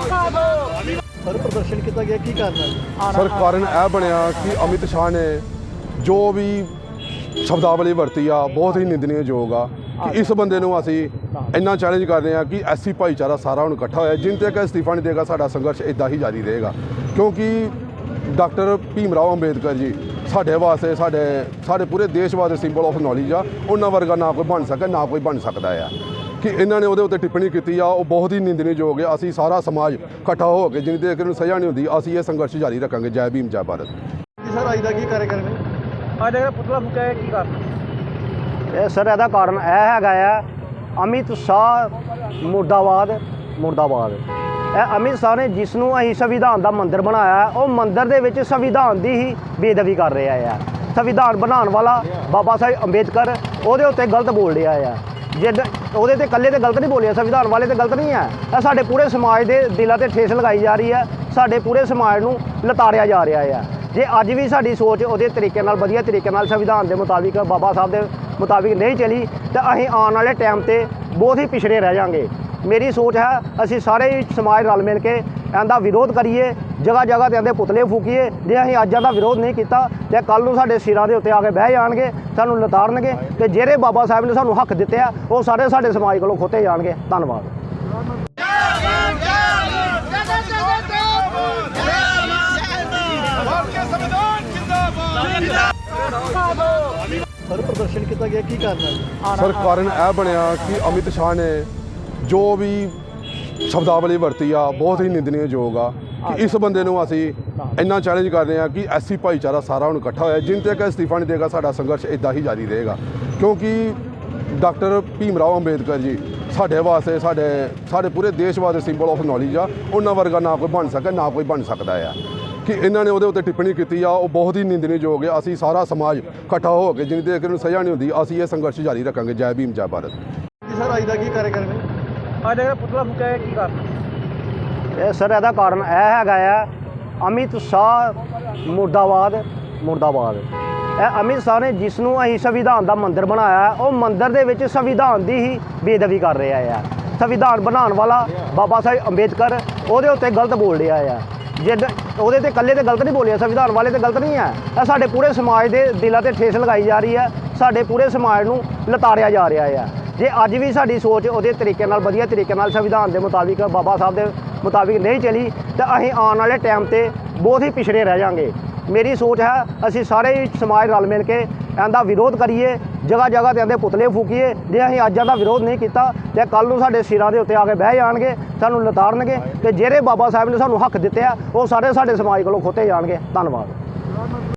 Sir ਪ੍ਰਦਰਸ਼ਨ ਕੀਤਾ ਗਿਆ ਕੀ ਕਾਰਨ ਸਰ ਕਾਰਨ ਇਹ ਬਣਿਆ ਕਿ ਅਮਿਤ ਸ਼ਾਹ ਨੇ ਜੋ ਵੀ ਸ਼ਬਦਾਵਲੀ ਵਰਤੀ ਆ ਬਹੁਤ ਹੀ ਨਿੰਦਣਯੋਗ ਆ ਕਿ ਇਸ ਬੰਦੇ ਨੂੰ ਅਸੀਂ ਇੰਨਾ ਚੈਲੰਜ ਕਰ ਰਹੇ ਆ ਕਿ ਐਸੀ ਭਾਈਚਾਰਾ ਸਾਰਾ ਹੁਣ ਇਕੱਠਾ ਹੋਇਆ। ਜਿੰਨ ਤੱਕ ਅਸਤੀਫਾ ਨਹੀਂ ਦੇਗਾ ਸਾਡਾ ਸੰਘਰਸ਼ ਇਦਾਂ ਹੀ ਜਾਰੀ ਰਹੇਗਾ। ਕਿਉਂਕਿ ਡਾਕਟਰ ਭੀਮ ਰਾਓ ਅੰਬੇਦਕਰ ਜੀ ਸਾਡੇ ਵਾਸਤੇ ਸਾਡੇ ਸਾਡੇ ਪੂਰੇ ਦੇਸ਼ ਵਾਸਤੇ ਸਿੰਬਲ ਆਫ ਨੌਲੇਜ ਆ। ਉਹਨਾਂ ਵਰਗਾ ਨਾ ਕੋਈ ਬਣ ਸਕੇ ਨਾ ਕੋਈ ਬਣ ਸਕਦਾ ਆ। ਕਿ ਇਹਨਾਂ ਨੇ ਉਹਦੇ ਉੱਤੇ ਟਿੱਪਣੀ ਕੀਤੀ ਆ ਉਹ ਬਹੁਤ ਹੀ ਨਿੰਦਣਯੋਗ ਹੈ ਅਸੀਂ ਸਾਰਾ ਸਮਾਜ ਇਕੱਠਾ ਹੋ ਕੇ ਜਿੰਨੀ ਦੇਰ ਨੂੰ ਸਜ਼ਾ ਨਹੀਂ ਹੁੰਦੀ ਅਸੀਂ ਇਹ ਸੰਘਰਸ਼ ਜਾਰੀ ਰੱਖਾਂਗੇ। ਜੈ ਭੀਮ ਜੈ ਭਾਰਤ। ਜੀ ਸਰ ਅੱਜ ਦਾ ਕੀ ਕਾਰਜਕ੍ਰਮ ਹੈ ਅੱਜ ਜਿਹੜਾ ਪੁਤਲਾ ਫੁੱਕਿਆ ਇਹ ਕੀ ਕਾਰਨ? ਇਹ ਸਰ ਇਹਦਾ ਕਾਰਨ ਇਹ ਹੈਗਾ ਆ ਅਮਿਤ ਸ਼ਾਹ ਮੁਰਦਾਬਾਦ ਮੁਰਦਾਬਾਦ। ਇਹ ਅਮਿਤ ਸ਼ਾਹ ਨੇ ਜਿਸ ਨੂੰ ਅਸੀਂ ਸੰਵਿਧਾਨ ਦਾ ਮੰਦਰ ਬਣਾਇਆ ਉਹ ਮੰਦਰ ਦੇ ਵਿੱਚ ਸੰਵਿਧਾਨ ਦੀ ਹੀ ਬੇਦਬੀ ਕਰ ਰਿਹਾ ਆ ਸੰਵਿਧਾਨ ਬਣਾਉਣ ਵਾਲਾ ਬਾਬਾ ਸਾਹਿਬ ਅੰਬੇਦਕਰ ਉਹਦੇ ਉੱਤੇ ਗਲਤ ਬੋਲ ਰਿਹਾ ਆ ਜਿੱਦ ਉਹਦੇ ਤੇ ਇਕੱਲੇ ਤੇ ਗਲਤ ਨਹੀਂ ਬੋਲਿਆ, ਸੰਵਿਧਾਨ ਵਾਲੇ ਤੇ ਗਲਤ ਨਹੀਂ ਹੈ। ਇਹ ਸਾਡੇ ਪੂਰੇ ਸਮਾਜ ਦੇ ਦਿਲਾਂ ਤੇ ਠੇਸ ਲਗਾਈ ਜਾ ਰਹੀ ਹੈ, ਸਾਡੇ ਪੂਰੇ ਸਮਾਜ ਨੂੰ ਲਤਾੜਿਆ ਜਾ ਰਿਹਾ ਆ ਜੇ ਅੱਜ ਵੀ ਸਾਡੀ ਸੋਚ ਉਹਦੇ ਤਰੀਕੇ ਨਾਲ, ਵਧੀਆ ਤਰੀਕੇ ਨਾਲ ਸੰਵਿਧਾਨ ਦੇ ਮੁਤਾਬਿਕ ਬਾਬਾ ਸਾਹਿਬ ਦੇ ਮੁਤਾਬਿਕ ਨਹੀਂ ਚਲੀ, ਤਾਂ ਅਸੀਂ ਆਉਣ ਵਾਲੇ ਟਾਈਮ ਤੇ ਬਹੁਤ ਹੀ ਪਿਛੜੇ ਰਹਿ ਜਾਾਂਗੇ। ਮੇਰੀ ਸੋਚ ਹੈ ਅਸੀਂ ਸਾਰੇ ਹੀ ਸਮਾਜ ਰਲ ਮਿਲ ਕੇ ਇਹਦਾ ਵਿਰੋਧ ਕਰੀਏ ਜਗ੍ਹਾ ਜਗ੍ਹਾ ਤੇ ਇਹਦੇ ਪੁਤਲੇ ਫੂਕੀਏ। ਜੇ ਅਸੀਂ ਅੱਜ ਇਹਦਾ ਵਿਰੋਧ ਨਹੀਂ ਕੀਤਾ ਤੇ ਕੱਲ ਨੂੰ ਸਾਡੇ ਸਿਰਾਂ ਦੇ ਉੱਤੇ ਆ ਕੇ ਬਹਿ ਜਾਣਗੇ ਸਾਨੂੰ ਲਤਾੜਨਗੇ ਤੇ ਜਿਹੜੇ ਬਾਬਾ ਸਾਹਿਬ ਨੇ ਸਾਨੂੰ ਹੱਕ ਦਿੱਤੇ ਆ ਉਹ ਸਾਰੇ ਸਾਡੇ ਸਮਾਜ ਕੋਲੋਂ ਖੋਤੇ ਜਾਣਗੇ। ਧੰਨਵਾਦ। ਸਰ ਪ੍ਰਦਰਸ਼ਨ ਕੀਤਾ ਗਿਆ ਕੀ ਕਾਰਨ ਹੈ? ਸਰ ਕਾਰਨ ਇਹ ਬਣਿਆ ਕਿ ਅਮਿਤ ਸ਼ਾਹ ਨੇ ਜੋ ਵੀ ਸ਼ਬਦਾਵਲੀ ਵਰਤੀ ਆ, ਬਹੁਤ ਹੀ ਨਿੰਦਣਯੋਗ ਆ ਕਿ ਇਸ ਬੰਦੇ ਨੂੰ ਅਸੀਂ ਇੰਨਾ ਚੈਲੰਜ ਕਰ ਰਹੇ ਆ ਕਿ ਐਸੀ ਭਾਈਚਾਰਾ ਸਾਰਾ ਹੁਣ ਇਕੱਠਾ ਹੋਇਆ, ਜਿੰਨ ਤੱਕ ਅਸਤੀਫਾ ਨਹੀਂ ਦੇਗਾ, ਸਾਡਾ ਸੰਘਰਸ਼ ਇਦਾਂ ਹੀ ਜਾਰੀ ਰਹੇਗਾ। ਕਿਉਂਕਿ ਡਾਕਟਰ ਭੀਮ ਰਾਓ ਅੰਬੇਦਕਰ ਜੀ ਸਾਡੇ ਵਾਸਤੇ, ਸਾਡੇ ਸਾਡੇ ਪੂਰੇ ਦੇਸ਼ ਵਾਸਤੇ ਸਿੰਬਲ ਆਫ ਨੌਲੇਜ ਆ। ਉਹਨਾਂ ਵਰਗਾ ਨਾ ਕੋਈ ਬਣ ਸਕੇ, ਨਾ ਕੋਈ ਬਣ ਸਕਦਾ ਆ। ਕਿ ਇਹਨਾਂ ਨੇ ਉਹਦੇ ਉੱਤੇ ਟਿੱਪਣੀ ਕੀਤੀ ਆ, ਉਹ ਬਹੁਤ ਹੀ ਨਿੰਦਣਯੋਗ ਹੈ ਅਸੀਂ ਸਾਰਾ ਸਮਾਜ ਇਕੱਠਾ ਹੋ ਕੇ ਜਿੰਨੀ ਦੇਰ ਨੂੰ ਸਜ਼ਾ ਨਹੀਂ ਹੁੰਦੀ, ਅਸੀਂ ਇਹ ਸੰਘਰਸ਼ ਜਾਰੀ ਰੱਖਾਂਗੇ। ਜੈ ਭੀਮ, ਜੈ ਭਾਰਤ। ਸਰ, ਅੱਜ ਦਾ ਕੀ ਕਾਰਜਕ੍ਰਮ ਹੈ ਅੱਜ ਜਿਹੜਾ ਪੁਤਲਾ ਫੁੱਕਿਆ ਇਹ ਕੀ ਕਾਰਨ? ਇਹ ਸਰ, ਇਹਦਾ ਕਾਰਨ ਇਹ ਹੈਗਾ ਆ, ਅਮਿਤ ਸ਼ਾਹ ਮੁਰਦਾਬਾਦ ਮੁਰਦਾਬਾਦ। ਇਹ ਅਮਿਤ ਸ਼ਾਹ ਨੇ ਜਿਸ ਨੂੰ ਅਸੀਂ ਸੰਵਿਧਾਨ ਦਾ ਮੰਦਰ ਬਣਾਇਆ, ਉਹ ਮੰਦਰ ਦੇ ਵਿੱਚ ਸੰਵਿਧਾਨ ਦੀ ਹੀ ਬੇਦਬੀ ਕਰ ਰਿਹਾ ਆ। ਸੰਵਿਧਾਨ ਬਣਾਉਣ ਵਾਲਾ ਬਾਬਾ ਸਾਹਿਬ ਅੰਬੇਦਕਰ, ਉਹਦੇ ਉੱਤੇ ਗਲਤ ਬੋਲ ਰਿਹਾ ਆ। ਜੇ ਉਹਦੇ ਤੇ ਇਕੱਲੇ ਤੇ ਗਲਤ ਨਹੀਂ ਬੋਲਿਆ, ਸੰਵਿਧਾਨ ਵਾਲੇ ਤੇ ਗਲਤ ਨਹੀਂ ਹੈ ਇਹ ਸਾਡੇ ਪੂਰੇ ਸਮਾਜ ਦੇ ਦਿਲਾਂ ਤੇ ਠੇਸ ਲਗਾਈ ਜਾ ਰਹੀ ਹੈ ਸਾਡੇ ਪੂਰੇ ਸਮਾਜ ਨੂੰ ਲਤਾੜਿਆ ਜਾ ਰਿਹਾ ਆ। ਜੇ ਅੱਜ ਵੀ ਸਾਡੀ ਸੋਚ ਉਹਦੇ ਤਰੀਕੇ ਨਾਲ, ਵਧੀਆ ਤਰੀਕੇ ਨਾਲ ਸੰਵਿਧਾਨ ਦੇ ਮੁਤਾਬਿਕ ਬਾਬਾ ਸਾਹਿਬ ਦੇ ਮੁਤਾਬਿਕ ਨਹੀਂ ਚਲੀ, ਤਾਂ ਅਸੀਂ ਆਉਣ ਵਾਲੇ ਟਾਈਮ ਤੇ ਬਹੁਤ ਹੀ ਪਿਛੜੇ ਰਹਿ ਜਾਾਂਗੇ। ਮੇਰੀ ਸੋਚ ਹੈ, ਅਸੀਂ ਸਾਰੇ ਹੀ ਸਮਾਜ ਰਲ ਮਿਲ ਕੇ ਇਹਦਾ ਵਿਰੋਧ ਕਰੀਏ ਜਗ੍ਹਾ ਜਗ੍ਹਾ ਤੇ ਇਹਦੇ ਪੁਤਲੇ ਫੂਕੀਏ। ਜੇ ਅਸੀਂ ਅੱਜ ਇਹਦਾ ਵਿਰੋਧ ਨਹੀਂ ਕੀਤਾ, ਤੇ ਕੱਲ ਨੂੰ ਸਾਡੇ ਸਿਰਾਂ ਦੇ ਉੱਤੇ ਆ ਕੇ ਬਹਿ ਜਾਣਗੇ, ਸਾਨੂੰ ਲਤਾੜਨਗੇ, ਤੇ ਜਿਹੜੇ ਬਾਬਾ ਸਾਹਿਬ ਨੇ ਸਾਨੂੰ ਹੱਕ ਦਿੱਤੇ ਆ, ਉਹ ਸਾਰੇ ਸਾਡੇ ਸਮਾਜ ਕੋਲੋਂ ਖੋਤੇ ਜਾਣਗੇ। ਧੰਨਵਾਦ।